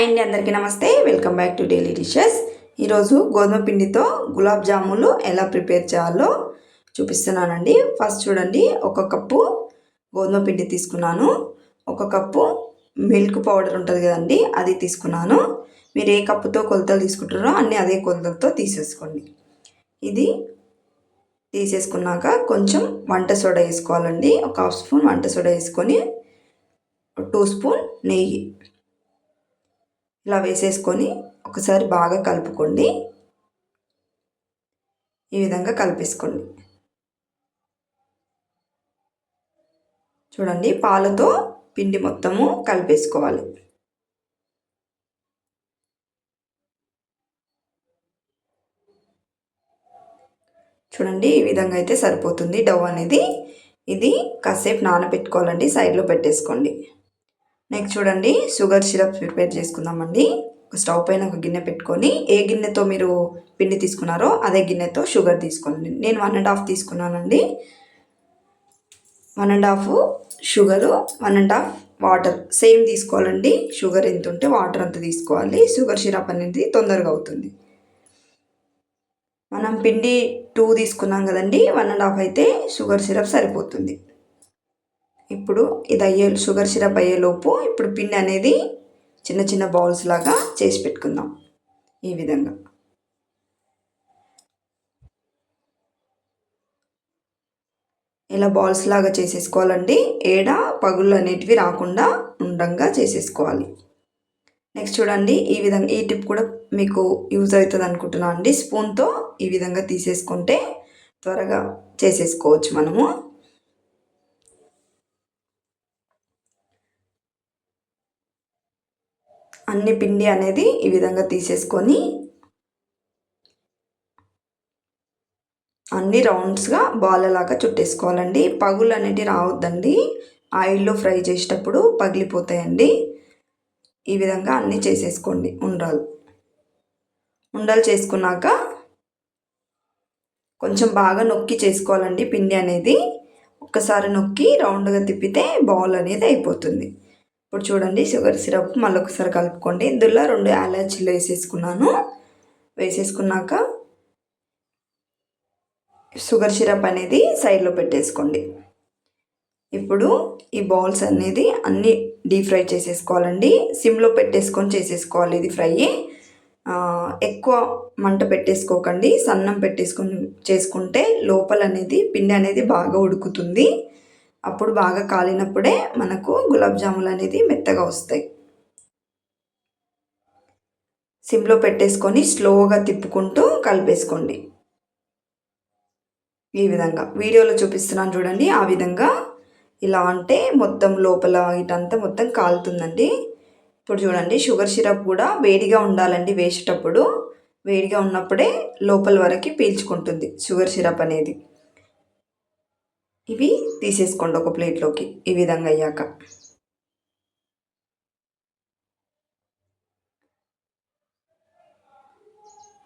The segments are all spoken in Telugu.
హాయ్ అండి అందరికీ నమస్తే. Welcome back to daily dishes ఈరోజు గోధుమ పిండితో గులాబ్ జాములు ఎలా ప్రిపేర్ చేయాలో చూపిస్తున్నానండి. ఫస్ట్ చూడండి ఒక కప్పు గోధుమ పిండి తీసుకున్నాను. ఒక కప్పు మిల్క్ పౌడర్ ఉంటుంది కదండి అది తీసుకున్నాను. మీరు ఏ కప్పుతో కొలతలు తీసుకుంటారో అన్నీ అదే కొలతలతో తీసేసుకోండి. ఇది తీసేసుకున్నాక కొంచెం వంట సోడా వేసుకోవాలండి. ఒక హాఫ్ స్పూన్ వంట సోడా వేసుకొని టూ స్పూన్ నెయ్యి ఇలా వేసేసుకొని ఒకసారి బాగా కలుపుకోండి. ఈ విధంగా కలిపేసుకోండి. చూడండి పాలతో పిండి మొత్తము కలిపేసుకోవాలి. చూడండి ఈ విధంగా అయితే సరిపోతుంది. డవ్ అనేది ఇది కాసేపు నానబెట్టుకోవాలండి సైడ్లో పెట్టేసుకోండి. నెక్స్ట్ చూడండి షుగర్ సిరప్ ప్రిపేర్ చేసుకుందామండి. ఒక స్టవ్ పైన ఒక గిన్నె పెట్టుకొని ఏ గిన్నెతో మీరు పిండి తీసుకున్నారో అదే గిన్నెతో షుగర్ తీసుకోండి. నేను వన్ అండ్ హాఫ్ తీసుకున్నానండి. One and half sugar one and half water same తీసుకోవాలండి. షుగర్ ఎంత ఉంటే వాటర్ అంత తీసుకోవాలి. షుగర్ సిరప్ అనేది తొందరగా అవుతుంది. మనం పిండి టూ తీసుకున్నాం కదండి వన్ అండ్ హాఫ్ అయితే షుగర్ సిరప్ సరిపోతుంది. ఇప్పుడు ఇది అయ్యే షుగర్ సిరప్ అయ్యేలోపు ఇప్పుడు పిన్ అనేది చిన్న చిన్న బౌల్స్ లాగా చేసి పెట్టుకుందాం ఈ విధంగా. ఇలా బాల్స్ లాగా చేసేసుకోవాలండి. ఏడ పగుళ్ళు అనేటివి రాకుండా ఉండంగా చేసేసుకోవాలి. నెక్స్ట్ చూడండి ఈ విధంగా ఈ టిప్ కూడా మీకు యూజ్ అవుతుంది అనుకుంటున్నాను అండి స్పూన్తో ఈ విధంగా తీసేసుకుంటే త్వరగా చేసేసుకోవచ్చు మనము. అన్ని పిండి అనేది ఈ విధంగా తీసేసుకొని అన్ని రౌండ్స్గా బాల్ లాగా చుట్టేసుకోవాలండి. పగులు అనేటివి రావద్దండి. ఆయిల్లో ఫ్రై చేసేటప్పుడు పగిలిపోతాయండి. ఈ విధంగా అన్నీ చేసేసుకోండి ఉండాలి ఉండలు చేసుకున్నాక కొంచెం బాగా నొక్కి చేసుకోవాలండి పిండి అనేది. ఒక్కసారి నొక్కి రౌండ్గా తిప్పితే బౌల్ అనేది అయిపోతుంది. ఇప్పుడు చూడండి షుగర్ సిరప్ మళ్ళీ ఒకసారి కలుపుకోండి. ఇందులో రెండు యాలచీలు వేసేసుకున్నాను. వేసేసుకున్నాక షుగర్ సిరప్ అనేది సైడ్లో పెట్టేసుకోండి. ఇప్పుడు ఈ బౌల్స్ అనేది అన్నీ డీప్ ఫ్రై చేసేసుకోవాలండి. సిమ్లో పెట్టేసుకొని చేసేసుకోవాలి ఇది ఫ్రై. ఎక్కువ మంట పెట్టేసుకోకండి. సన్నం పెట్టేసుకొని చేసుకుంటే లోపల అనేది పిండి అనేది బాగా ఉడుకుతుంది. అప్పుడు బాగా కాలినప్పుడే మనకు గులాబ్ జాములు అనేది మెత్తగా వస్తాయి. సిమ్లో పెట్టేసుకొని స్లోగా తిప్పుకుంటూ కలిపేసుకోండి. ఈ విధంగా. వీడియోలో చూపిస్తున్నాను చూడండి. ఆ విధంగా ఇలా అంటే మొత్తం లోపల ఇటంతా మొత్తం కాలుతుందండి. ఇప్పుడు చూడండి షుగర్ సిరప్ కూడా వేడిగా ఉండాలండి వేసేటప్పుడు. వేడిగా ఉన్నప్పుడే లోపల వరకు పీల్చుకుంటుంది షుగర్ సిరప్ అనేది. ఇవి తీసేసుకోండి ఒక ప్లేట్లోకి ఈ విధంగా అయ్యాక.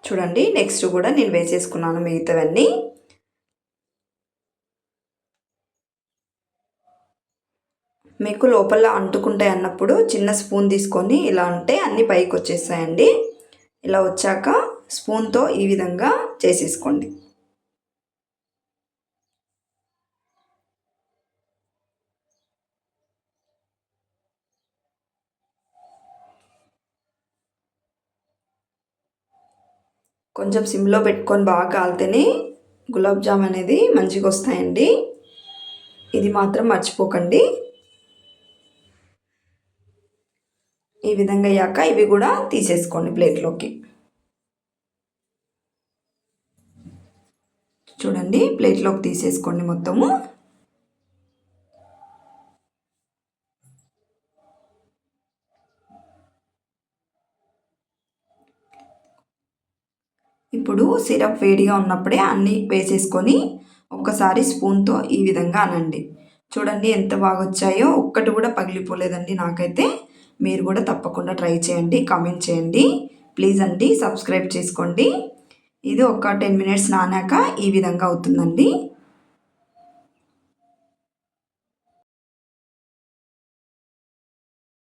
చూడండి నెక్స్ట్ కూడా నేను వేసేసుకున్నాను మిగతావన్నీ. మీకు లోపల అంటుకుంటాయి అన్నప్పుడు చిన్న స్పూన్ తీసుకొని ఇలా అంటే అన్నీ పైకి వచ్చేస్తాయండి. ఇలా వచ్చాక స్పూన్తో ఈ విధంగా చేసేసుకోండి. కొంచెం సిమ్లో పెట్టుకొని బాగా కాలితేనే గులాబ్ జామ్ అనేది మంచిగా వస్తాయండి. ఇది మాత్రం మర్చిపోకండి. ఈ విధంగా అయ్యాక ఇవి కూడా తీసేసుకోండి ప్లేట్లోకి. చూడండి ప్లేట్లోకి తీసేసుకోండి మొత్తము. ఇప్పుడు సిరప్ వేడిగా ఉన్నప్పుడే అన్నీ వేసేసుకొని ఒక్కసారి స్పూన్తో ఈ విధంగా అనండి. చూడండి ఎంత బాగా వచ్చాయో ఒక్కటి కూడా పగిలిపోలేదండి నాకైతే. మీరు కూడా తప్పకుండా ట్రై చేయండి కామెంట్ చేయండి. ప్లీజ్ అండి సబ్స్క్రైబ్ చేసుకోండి. ఇది ఒక టెన్ మినిట్స్ నానాక ఈ విధంగా అవుతుందండి.